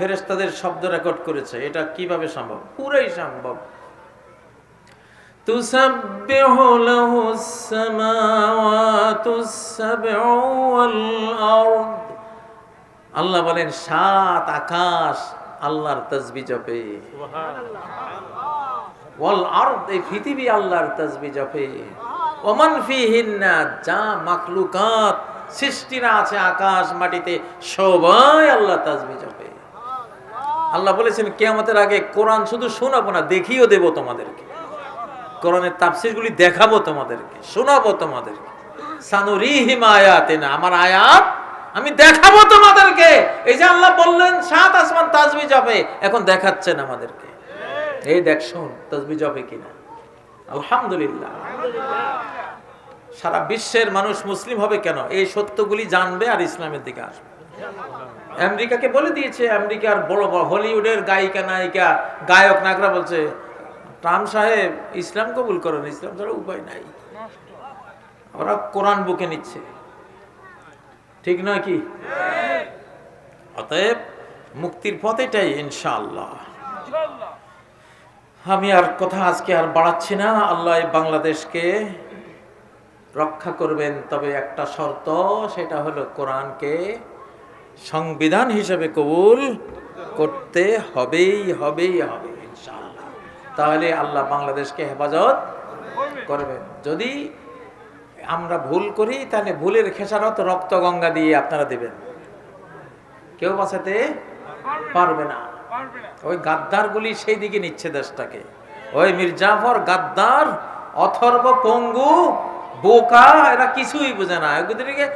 ফেরেস্তাদের শব্দ রেকর্ড করেছে এটা কিভাবে সম্ভব পুরাই সম্ভব تسبح له السماوات السبع والأرض আল্লাহ বলেন সাত আকাশ আল্লাহর তসবি জপে ওয়াল আরদ এই পৃথিবী আল্লাহর তসবি জপে ওমান ফিহিন্না যা মাখলুকাত সৃষ্টিরা আছে আকাশ মাটিতে সবাই আল্লাহ তাজবি জপে আল্লাহ বলেছেন, কেয়ামতের আগে কোরআন শুধু শোনাবো না, দেখিও দেব তোমাদেরকে। কোরআনের তাফসিরগুলি দেখাবো তোমাদেরকে, শোনাবো তোমাদেরকে। আমার আয়াত আমি দেখাবো তোমাদেরকে। এই যে আল্লাহ বললেন, সাত আসমান তাজবি জপে এখন দেখাচ্ছেন আমাদেরকে। এই দেখ, শোন তাজবি জপে কিনা। আলহামদুলিল্লাহ। সারা বিশ্বের মানুষ মুসলিম হবে কেন? এই সত্যগুলি জানবে আর ইসলামের দিকে আসবে। আমেরিকাকে বলে দিয়েছে, আমেরিকার বড় বড় হলিউডের গায়িকা, নায়িকা, গায়ক, নায়করা বলছে, ট্রাম্প সাহেব ইসলাম কবুল করেন, ইসলাম ছাড়া উপায় নাই। ওরা কোরআন বুকে নিচ্ছে। ঠিক নয় কি? অতএব মুক্তির পথ এটাই, ইনশাআল্লাহ। আমি আর কথা আজকে আর বাড়াচ্ছি না, আল্লাহ বাংলাদেশকে রক্ষা করবেন, তবে একটা শর্ত, সেটা হলো কোরআনকে সংবিধান হিসেবে কবুল করতে হবেই হবেই, হবে তাহলে আল্লাহ বাংলাদেশকে হেফাজত করবেন যদি আমরা ভুল করি, তাহলে ভুলের খেসারত রক্ত গঙ্গা দিয়ে আপনারা দেবেন। কেউ বাঁচাতে পারবে না। ওই গাদ্দারগুলি সেই দিকে নিচ্ছে দেশটাকে। ওই মির্জাফর গাদ্দার, অথর্ব পঙ্গু বোকা, এরা কিছুই বোঝে না। এগুলিকে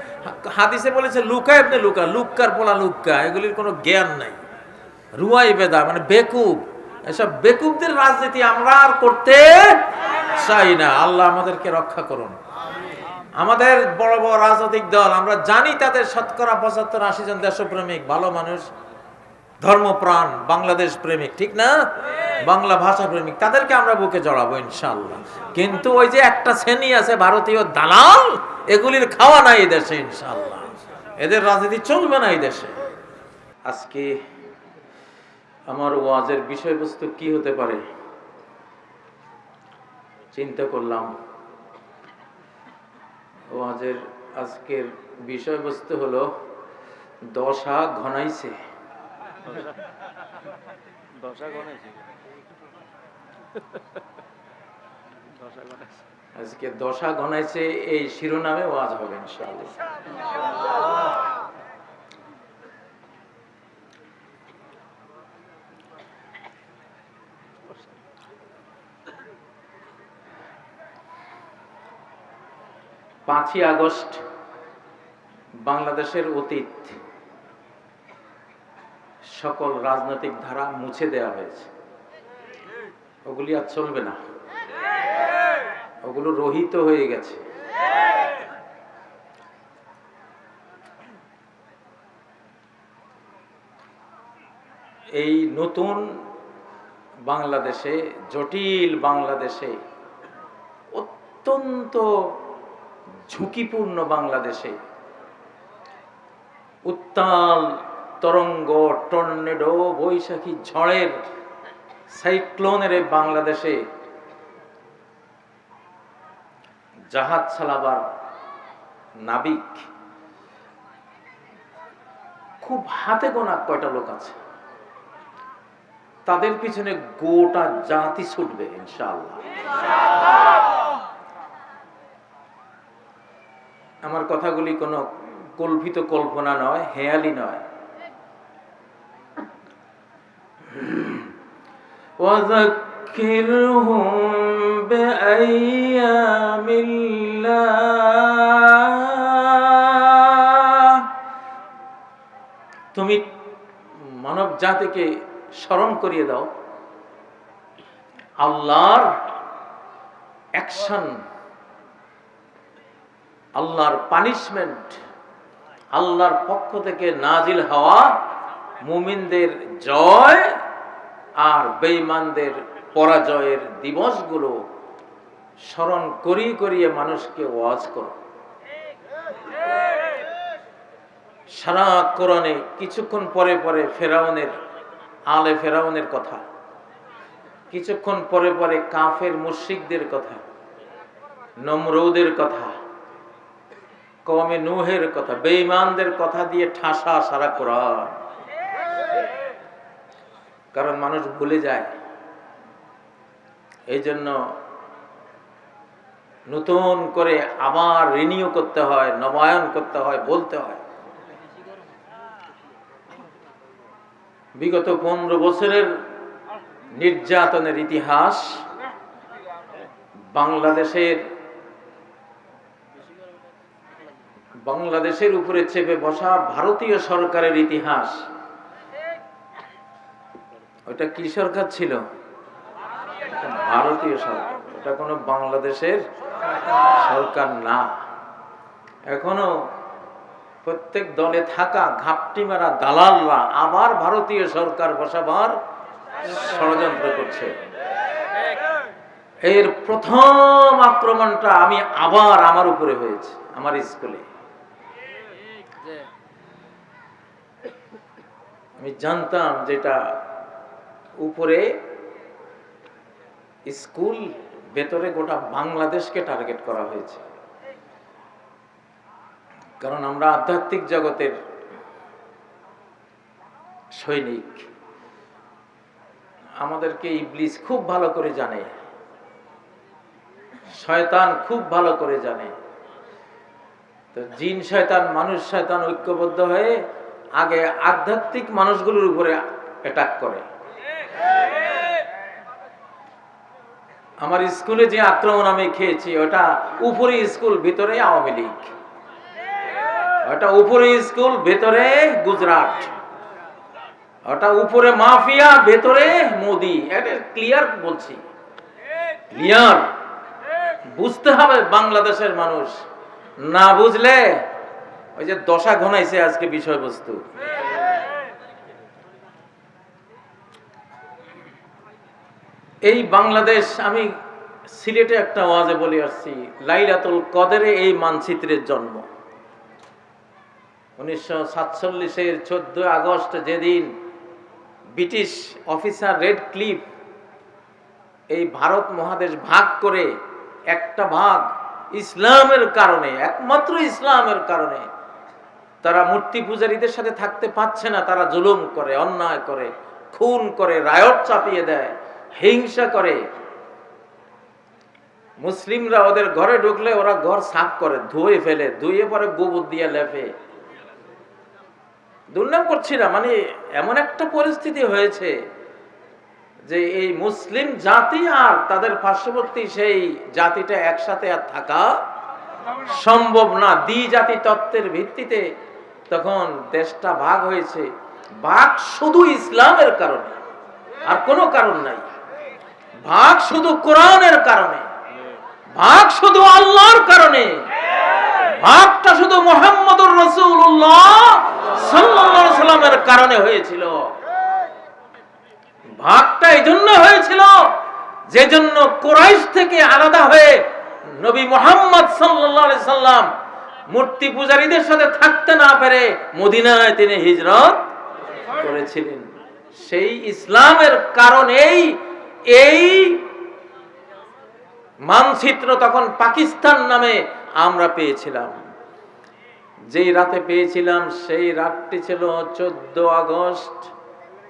হাদিসে বলেছে, লুকা এমনি লুকা, লুক্কার পোলা লুক্কা, এগুলির কোনো জ্ঞান নাই। রুয়াই বেদা মানে বেকুব। এসব বেকুবদের রাজনীতি আমরা আর করতে চাই না। আল্লাহ আমাদেরকে রক্ষা করুন। আমাদের বড় বড় রাজনৈতিক দল, আমরা জানি তাদের শতকরা পঁচাত্তর, আশি জন দেশপ্রেমিক, ভালো মানুষ, ধর্মপ্রাণ, বাংলাদেশ প্রেমিক, ঠিক না? বাংলা ভাষা প্রেমিক, তাদেরকে আমরা বুকে জড়াবো ইনশাল্লাহ কিন্তু ওই যে একটা শ্রেণি আছে, ভারতীয় দালাল, এগুলির খাওয়া নাই দেশে ইনশাল্লাহ এদের রাজনীতি চলবে না এই দেশে। আজকে আমার ওয়াজের বিষয়বস্তু কি হতে পারে? চিন্তা করলাম। ওয়াজের আজকের বিষয়বস্তু হলো, দশা ঘনাইছে। আজকে দশা ঘনাইছে এই শিরোনামে ওয়াজ হবে পাঁচই আগস্ট বাংলাদেশের অতীত। সকল রাজনৈতিক ধারা মুছে দেয়া হয়েছে। ওগুলি আর চলবে না। ওগুলো রহিত হয়ে গেছে। এই নতুন বাংলাদেশে, জটিল বাংলাদেশে, অত্যন্ত ঝুঁকিপূর্ণ বাংলাদেশে উত্তাল তরঙ্গ, টর্নেডো, বৈশাখী ঝড়ের সাইক্লোনের বাংলাদেশে জাহাজ চালাবার নাবিক। খুব হাতে গোনা কয়টা লোক আছে। তাদের পিছনে গোটা জাতি ছুটবে, ইনশাআল্লাহ। আমার কথাগুলি কোনো কল্পিত কল্পনা নয়, হেয়ালি নয়। وذكرهم بأيام الله তুমি মানব জাতিকে স্মরণ করিয়ে দাও আল্লাহর অ্যাকশন আল্লাহর পানিশমেন্ট আল্লাহর পক্ষ থেকে নাজিল হওয়া মুমিনদের জয় আর বেঈমানদের পরাজয়ের দিবসগুলো স্মরণ করিয়ে করিয়ে মানুষকে ওয়াজ করো। সারা কোরআনে কিছুক্ষণ পরে পরে ফেরাউনের, আলে ফেরাউনের কথা, কিছুক্ষণ পরে পরে কাফের মুশরিকদের কথা, নমরৌদের কথা কমে নুহের কথা, বেঈমানদের কথা দিয়ে ঠাসা সারা কোরআন। কারণ মানুষ ভুলে যায়। এই জন্য নতুন করে আবার রিনিউ করতে হয়, নবায়ন করতে হয়, বলতে হয়। বিগত পনেরো বছরের নির্যাতনের ইতিহাস বাংলাদেশের বাংলাদেশের উপরে চেপে বসা ভারতীয় সরকারের ইতিহাস। ওটা কি সরকার ছিল? ভারতীয় সরকার। ওটা কোনো বাংলাদেশের সরকার না। এখনও প্রত্যেক দলে থাকা ঘাপটি মারা দালালরা আবার ভারতীয় সরকার বসাবার ষড়যন্ত্র করছে। এর প্রথম আক্রমণটা আমি আবার আমার উপরে হয়েছে, আমার স্কুলে। আমি জানতাম যেটা উপরে স্কুল ভেতরে গোটা বাংলাদেশকে টার্গেট করা হয়েছে। কারণ আমরা আধ্যাত্মিক জগতের সৈনিক। আমাদেরকে ইবলিস খুব ভালো করে জানে। শয়তান খুব ভালো করে জানে। তো জিন শয়তান, মানুষ শয়তান ঐক্যবদ্ধ হয়ে আগে আধ্যাত্মিক মানুষগুলোর উপরে অ্যাটাক করে। আমার স্কুলে যে আক্রমণ আমি খেয়েছি, ওটা উপরে স্কুল, ভিতরে আওয়ামী লীগ। ওটা উপরে স্কুল, ভেতরে গুজরাট। ওটা উপরে মাফিয়া, ভেতরে মোদি। এটা ক্লিয়ার বলছি। ক্লিয়ার বুঝতে হবে বাংলাদেশের মানুষ। না বুঝলে ওই যে দশা ঘনাইছে আজকে বিষয়বস্তু। এই বাংলাদেশ, আমি সিলেটে একটা ওয়াজে বলে আসছি, লাইলাতুল কদরে এই মানচিত্রের জন্ম। উনিশশো সাতচল্লিশের চোদ্দ আগস্ট যেদিন ব্রিটিশ অফিসার রেড ক্লিফ এই ভারত মহাদেশ ভাগ করে একটা ভাগ ইসলামের কারণে, একমাত্র ইসলামের কারণে, তারা মূর্তি পূজারীদের সাথে থাকতে পারছে না, তারা জুলুম করে, অন্যায় করে, খুন করে, রায়ত চাপিয়ে দেয়। হিংসা করে। মুসলিমরা ওদের ঘরে ঢুকলে ওরা ঘর সাফ করে, ধুয়ে ফেলে, ধুয়ে পরে গোবর দিয়ে লেপে। দুর্নাম করছি না মানে এমন একটা পরিস্থিতি হয়েছে যে এই মুসলিম জাতি আর তাদের পার্শ্ববর্তী সেই জাতিটা একসাথে আর থাকা সম্ভব না। দ্বি জাতি তত্ত্বের ভিত্তিতে তখন দেশটা ভাগ হয়েছে। ভাগ শুধু ইসলামের কারণে, আর কোনো কারণ নাই। ভাগ শুধু কোরআনের কারণে, ভাগ শুধু আল্লাহর কারণে, ভাগটা শুধু মোহাম্মদুর রসুল্লাহ সাল্লামের কারণে হয়েছিল। ভাগটা এই জন্য হয়েছিল যে জন্য কোরাইশ থেকে আলাদা হয়ে নবী মোহাম্মদ সাল্লাল্লাহু সাল্লাম মূর্তি পূজারীদের সাথে থাকতে না পেরে মদিনায় তিনি হিজরত করেছিলেন। সেই ইসলামের কারণেই এই মানচিত্র তখন পাকিস্তান নামে আমরা পেয়েছিলাম। যেই রাতে পেয়েছিলাম সেই রাতটি ছিল চোদ্দ আগস্ট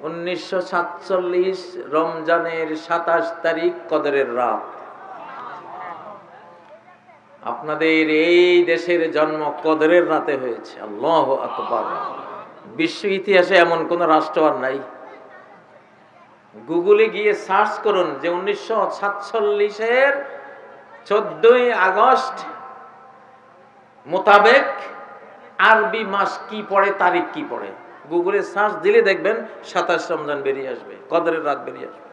উনিশশো সাতচল্লিশ, রমজানের সাতাশ তারিখ কদরের রাত। আপনাদের এই দেশের জন্ম কদরের রাতে হয়েছে। আল্লাহ আকবর। বিশ্ব ইতিহাসে এমন কোন রাষ্ট্র আর নাই। গুগলে গিয়ে সার্চ করুন যে উনিশশো সাতচল্লিশের চোদ্দই আগস্ট মোতাবেক আরবি মাস কি পড়ে, তারিখ কি পড়ে? গুগলে সার্চ দিলে দেখবেন সাতাশ রমজান বেরিয়ে আসবে, কদরের রাত বেরিয়ে আসবে।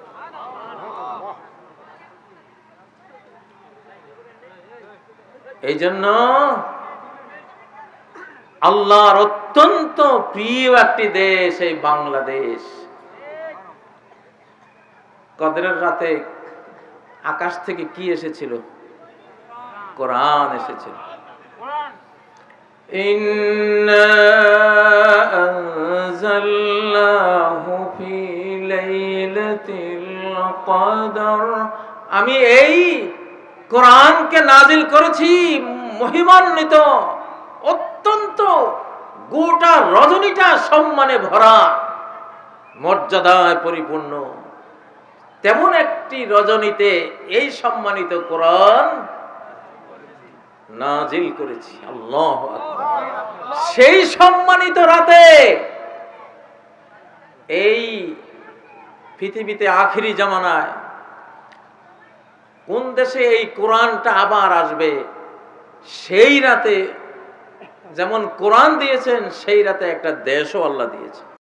এই জন্য আল্লাহর অত্যন্ত প্রিয় একটি দেশ, এই বাংলাদেশ। কদরের রাতে আকাশ থেকে কি এসেছিল? কোরআন এসেছিল। আমি এই কোরআনকে নাজিল করেছি মহিমান্বিত, অত্যন্ত গোটা রজনীটা সম্মানে ভরা, মর্যাদায় পরিপূর্ণ। তেমন একটি রজনীতে এই সম্মানিত কোরআন নাজিল করেছি। আল্লাহ সেই সম্মানিত রাতে এই পৃথিবীতে আখিরি জামানায় কোন দেশে এই কোরআনটা আবার আসবে, সেই রাতে যেমন কোরআন দিয়েছেন, সেই রাতে একটা দেশও আল্লাহ দিয়েছে।